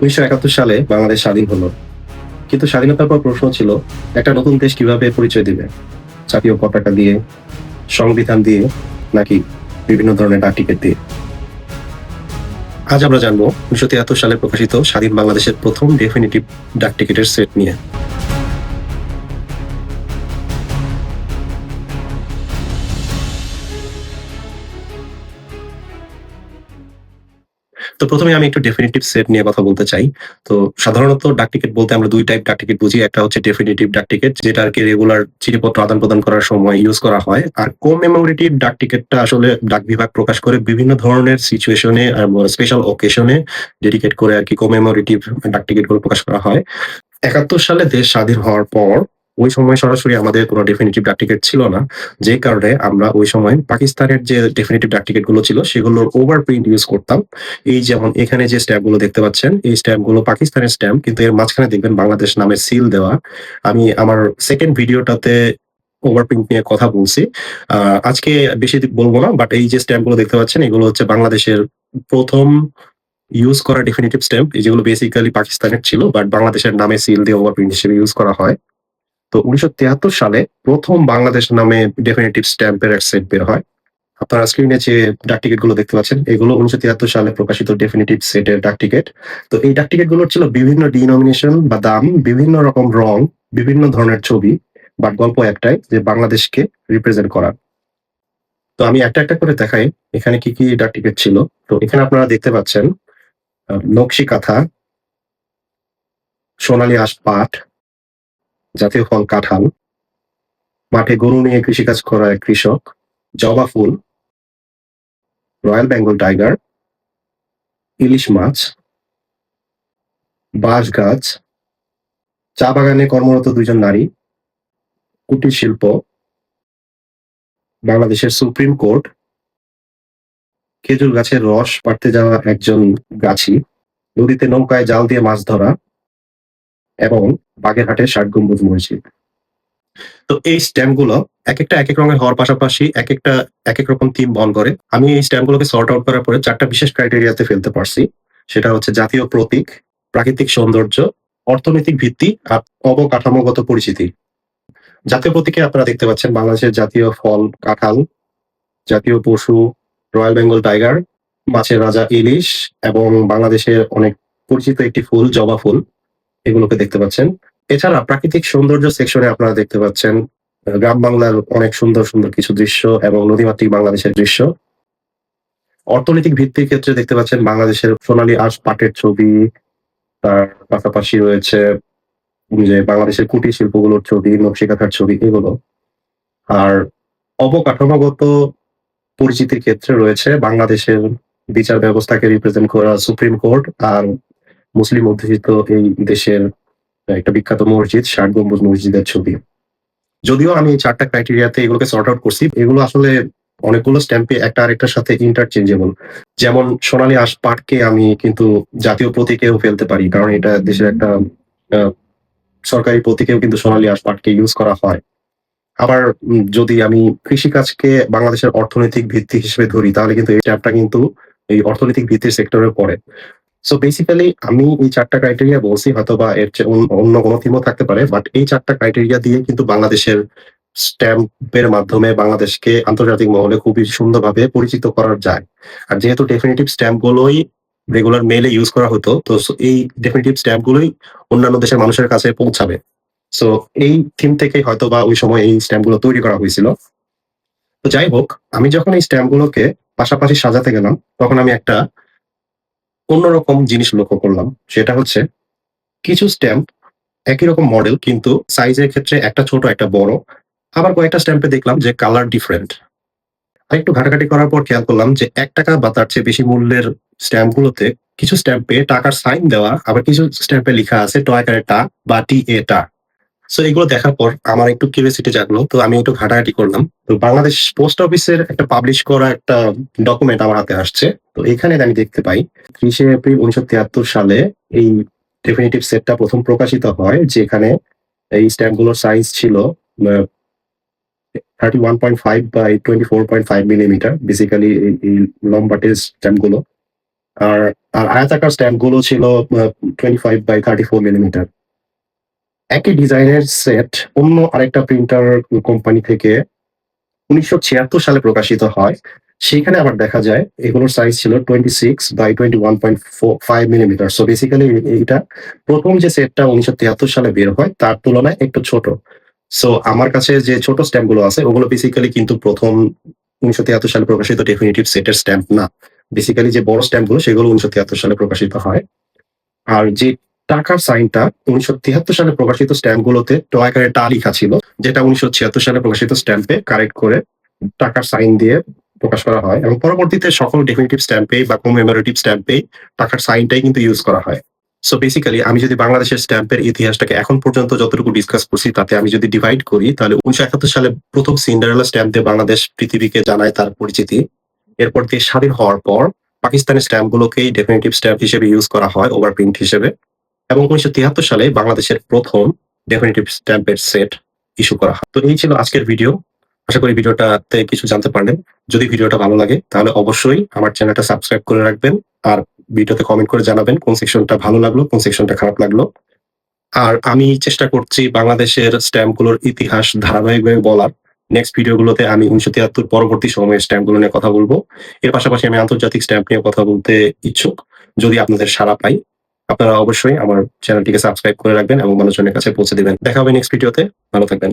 উনিশশো একাত্তর সালে বাংলাদেশ স্বাধীন হলো। কিন্তু স্বাধীনতার পর প্রশ্ন ছিল, একটা নতুন দেশ কীভাবে পরিচয় দিবে? জাতীয় পতাকা দিয়ে, সংবিধান দিয়ে, নাকি বিভিন্ন ধরনের ডাক টিকিট দিয়ে? আজ আমরা জানব, উনিশশো তিয়াত্তর সালে প্রকাশিত স্বাধীন বাংলাদেশের প্রথম ডেফিনেটিভ ডাক টিকিটের সেট নিয়ে। তো প্রথমে আমি একটু ডেফিনেটিভ সেট নিয়ে কথা বলতে চাই। তো সাধারণত ডাক টিকিট বলতে আমরা দুই টাইপ ডাক টিকিট বুঝি, একটা হচ্ছে ডেফিনেটিভ ডাক টিকিট যেটা আর কি রেগুলার চিঠিপত্র আদান প্রদান করার সময় ইউজ করা হয়, আর কমেমোরেটিভ ডাক টিকিটটা আসলে ডাক বিভাগ প্রকাশ করে বিভিন্ন ধরনের সিচুয়েশনে স্পেশাল ওকেশনে ডেডিকেট করে আর কি কমেমোরেটিভ ডাক টিকিটগুলো প্রকাশ করা হয়। একাত্তর সালে দেশ স্বাধীন হওয়ার পর ওই সময় সরাসরি আমাদের কোনো ডেফিনেটিভ ডাক টিকিট ছিল না। যে কারণে আমরা ওই সময় পাকিস্তানের যে ডেফিনেটিভ ডাক টিকিটগুলো ছিল সেগুলোর ওভার প্রিন্ট ইউজ করতাম। এই যেমন এখানে যে স্ট্যাম্পগুলো দেখতে পাচ্ছেন, এই স্ট্যাম্পগুলো পাকিস্তানের স্ট্যাম্প কিন্তু এর মাঝখানে দেখবেন বাংলাদেশ নামে সিল দেওয়া। আমি আমার সেকেন্ড ভিডিওটাতে ওভারপ্রিন্ট নিয়ে কথা বলছি। আজকে বেশি বলব না বাট এই যে স্ট্যাম্পগুলো দেখতে পাচ্ছেন, এগুলো হচ্ছে বাংলাদেশের প্রথম ইউজ করা ডেফিনিটিভ স্ট্যাম্প যেগুলো বেসিক্যালি পাকিস্তানের ছিল বাট বাংলাদেশের নামে সিল দিয়ে ওভারপ্রিন্ট হিসেবে ইউজ করা হয়। তো উনিশশো তিয়াত্তর সালে প্রথম বাংলাদেশ নামে ডেফিনেটিভ স্ট্যাম্পের এক সেট বের হয়। আপনারা স্ক্রিনে যে ডাক টিকিটগুলো দেখতে পাচ্ছেন, এগুলো উনিশশো তিয়াত্তর সালে প্রকাশিত ডেফিনিটিভ সেটের ডাক টিকিট তো এই ডাক টিকিটগুলোর ছিল বিভিন্ন ডিনোমিনেশন বা দাম, বিভিন্ন রকম রং, বিভিন্ন ধরনের ছবি বাট গল্প একটাই যে বাংলাদেশকে রিপ্রেজেন্ট করার। তো আমি একটা একটা করে দেখাই, এখানে কি কি ডাক টিকিট ছিল। তো এখানে আপনারা দেখতে পাচ্ছেন নকশি কাঁথা, সোনালী আঁশ পাট জাতীয় ফল কাঁঠাল, মাঠে গরু নিয়ে কৃষিকাজ করা এক কৃষক, জবা ফুল, রয়্যাল বেঙ্গল টাইগার, ইলিশ মাছ, বাঁশ গাছ, চা বাগানে কর্মরত দুজন নারী, কুটির শিল্প, বাংলাদেশের সুপ্রিম কোর্ট, খেজুর গাছের রস পাড়তে যাওয়া একজন গাছি, নদীতে নৌকায় জাল দিয়ে মাছ ধরা এবং বাগেরহাটের ষাট গম্বুজ মসজিদ। তো এই স্ট্যাম্পগুলো এক একটা এক এক রঙের হওয়ার পাশাপাশি এক একটা এক এক রকম থিম বহন করে। আমি এই স্ট্যাম্প গুলোকে সর্ট আউট করার পরে চারটা বিশেষ ক্রাইটেরিয়াতে ফেলতে পারছি। সেটা হচ্ছে জাতীয় প্রতীক, প্রাকৃতিক সৌন্দর্য, অর্থনৈতিক ভিত্তি আর অবকাঠামোগত পরিচিতি। জাতীয় প্রতীকে আপনারা দেখতে পাচ্ছেন বাংলাদেশের জাতীয় ফল, কাঁঠাল, জাতীয় পশু, রয়্যাল বেঙ্গল টাইগার, মাছের রাজা ইলিশ এবং বাংলাদেশের অনেক পরিচিত একটি ফুল, জবা ফুল। এগুলোকে দেখতে পাচ্ছেন। এছাড়া প্রাকৃতিক সৌন্দর্য সেকশনে আপনারা দেখতে পাচ্ছেন গ্রাম বাংলার অনেক সুন্দর সুন্দর কিছু দৃশ্য এবং নদীমাতৃক বাংলাদেশের দৃশ্য। অর্থনৈতিক ভিত্তির ক্ষেত্রে দেখতে পাচ্ছেন বাংলাদেশের সোনালী আঁশ পাটের ছবি, তার পাশাপাশি রয়েছে যে বাংলাদেশের কুটির শিল্পগুলোর ছবি, নকশিকাঁথার ছবি, এগুলো। আর অবকাঠামোগত পরিচিতির ক্ষেত্রে রয়েছে বাংলাদেশের বিচার ব্যবস্থাকে রিপ্রেজেন্ট করা সুপ্রিম কোর্ট আর মুসলিম অধ্যুষিত এই দেশের একটা বিখ্যাত মসজিদ, ষাট গম্বুজ মসজিদের ছবি। যদিও আমি চারটা ক্রাইটেরিয়াতে এগুলোকে সর্ট আউট করছি, এগুলো আসলে অনেকগুলো স্ট্যাম্পে একটা আরেকটার সাথে ইন্টারচেঞ্জেবল যেমন সোনালী আঁশ পাটকে আমি কিন্তু জাতীয় প্রতীকেও ফেলতে পারি, কারণ এটা দেশের একটা সরকারি প্রতীকেও কিন্তু সোনালী আঁশ পাটকে ইউজ করা হয়। আবার যদি আমি কৃষিকাজকে বাংলাদেশের অর্থনৈতিক ভিত্তি হিসেবে ধরি, তাহলে কিন্তু এই স্ট্যাম্পটা কিন্তু এই অর্থনৈতিক ভিত্তির সেক্টরে পড়ে। সো বেসিক্যালি আমি এই চারটা ক্রাইটেরিয়া বলছি হয়তো বা এর চেয়ে অন্য- কোনো থিমও থাকতে পারে বাট এই চারটা ক্রাইটেরিয়া দিয়ে কিন্তু বাংলাদেশের স্ট্যাম্পের মাধ্যমে বাংলাদেশকে আন্তর্জাতিক মহলে খুবই সুন্দরভাবে পরিচিত করা যায়। আর যেহেতু ডেফিনেটিভ স্ট্যাম্প গুলোই রেগুলার মেলে ইউজ করা হতো, তো এই ডেফিনেটিভ স্ট্যাম্প গুলোই অন্যান্য দেশের মানুষের কাছে পৌঁছাবে। সো এই থিম থেকেই হয়তো বা ওই সময় এই স্ট্যাম্পগুলো তৈরি করা হয়েছিল। তো যাই হোক, আমি যখন এই স্ট্যাম্প গুলোকে পাশাপাশি সাজাতে গেলাম, তখন আমি একটা অন্যরকম জিনিস লক্ষ্য করলাম, সেটা হচ্ছে কিছু স্ট্যাম্প একই রকম মডেল কিন্তু সাইজের ক্ষেত্রে একটা ছোট, একটা বড়। আবার কয়েকটা স্ট্যাম্পে দেখলাম যে কালার ডিফারেন্ট একটু ঘাটাঘাটি করার পর খেয়াল করলাম যে এক টাকা বা তার চেয়ে বেশি মূল্যের স্ট্যাম্প গুলোতে কিছু স্ট্যাম্পে টাকার সাইন দেওয়া, আবার কিছু স্ট্যাম্পে লেখা আছে টয় টয়কারে টা বা টি এ টা। সো এগুলো দেখার পর আমার একটু কিউরিয়াসিটি জাগলো। তো আমি একটু ঘাটাঘাটি করলাম। তো বাংলাদেশ পোস্ট অফিসের একটা পাবলিশ করা একটা ডকুমেন্ট আমার হাতে আসছে। তো এখানে আমি দেখতে পাই, ত্রিশে এপ্রিল উনিশশো তিয়াত্তর সালে এই ডেফিনিটিভ সেটটা প্রথম প্রকাশিত হয়, যেখানে এই স্ট্যাম্পগুলোর সাইজ ছিল thirty one point five by twenty four point five millimetre basically এই লম্বাটের স্ট্যাম্পগুলো আর আর আয়তাকার স্ট্যাম্পগুলো ছিল twenty five by thirty four millimetre একই ডিজাইনের সেট অন্য আরেকটা প্রিন্টার কোম্পানি থেকে উনিশশো ছিয়াত্তর সালে প্রকাশিত হয়। সেখানে আবার দেখা যায়, এগুলোর সাইজ ছিল twenty six by twenty one point five millimetre so basically এটা প্রথম যে সেটটা উনিশশো তিয়াত্তর সালে বের হয়, তার তুলনায় একটু ছোট। সো আমার কাছে যে ছোট স্ট্যাম্পগুলো আছে, ওগুলো বেসিক্যালি কিন্তু প্রথম উনিশশো তিয়াত্তর সালে প্রকাশিত ডেফিনেটিভ সেটের স্ট্যাম্প না। বেসিক্যালি যে বড় স্ট্যাম্পগুলো, সেগুলো উনিশশো তিয়াত্তর সালে প্রকাশিত হয়। আর যে টাকার সাইনটা উনিশশো তিয়াত্তর সালে প্রকাশিত স্ট্যাম্প গুলোতে টয়াকারে টা লেখা ছিল, যেটা উনিশশো ছিয়াত্তর সালে প্রকাশিত স্ট্যাম্পে কারেক্ট করে টাকার সাইন দিয়ে প্রকাশ করা হয় এবং পরবর্তীতে সকল ডেফিনিটিভ স্ট্যাম্পে বা কমেমোরেটিভ স্ট্যাম্পে টাকার সাইনটাই কিন্তু ইউজ করা হয়। সো বেসিক্যালি আমি যদি বাংলাদেশের স্ট্যাম্পের ইতিহাসটাকে এখন পর্যন্ত যতটুকু ডিসকাস করছি, তাতে আমি যদি ডিভাইড করি, তাহলে উনিশশো একাত্তর সালে প্রথম সিন্ডারেলা স্ট্যাম্প দিয়ে বাংলাদেশ পৃথিবীকে জানায় তার পরিচিতি। এরপর দিয়ে স্বাধীন হওয়ার পর পাকিস্তানের স্ট্যাম্পগুলোকেই ডেফিনেটিভ স্ট্যাম্প হিসেবে ইউজ করা হয় ওভার প্রিন্ট হিসেবে। এবং উনিশশো তিয়াত্তর সালে বাংলাদেশের প্রথম ডেফিনেটিভ স্ট্যাম্পের সেট ইস্যু করা হয়। তো এই ছিল আজকের ভিডিও আশা করি ভিডিওটাতে কিছু জানতে পারলেন। যদি ভিডিওটা ভালো লাগে, তাহলে অবশ্যই আমার চ্যানেলটা সাবস্ক্রাইব করে রাখবেন আর ভিডিওতে কমেন্ট করে জানাবেন কোন সেকশনটা ভালো লাগল, কোন সেকশনটা খারাপ লাগল। আর আমি চেষ্টা করছি বাংলাদেশের স্ট্যাম্পগুলোর ইতিহাস ধারাবাহিকভাবে বলার। নেক্সট ভিডিওগুলোতে আমি উনিশশো তিয়াত্তর পরবর্তী সময়ের স্ট্যাম্পগুলো নিয়ে কথা বলব। এর পাশাপাশি আমি আন্তর্জাতিক স্ট্যাম্প নিয়ে কথা বলতে ইচ্ছুক। যদি আপনাদের সাড়া পাই আপনারা অবশ্যই আমার চ্যানেলটিকে সাবস্ক্রাইব করে রাখবেন এবং মানুষজনের কাছে পৌঁছে দেবেন। দেখা হবে নেক্সট ভিডিওতে ভালো থাকবেন।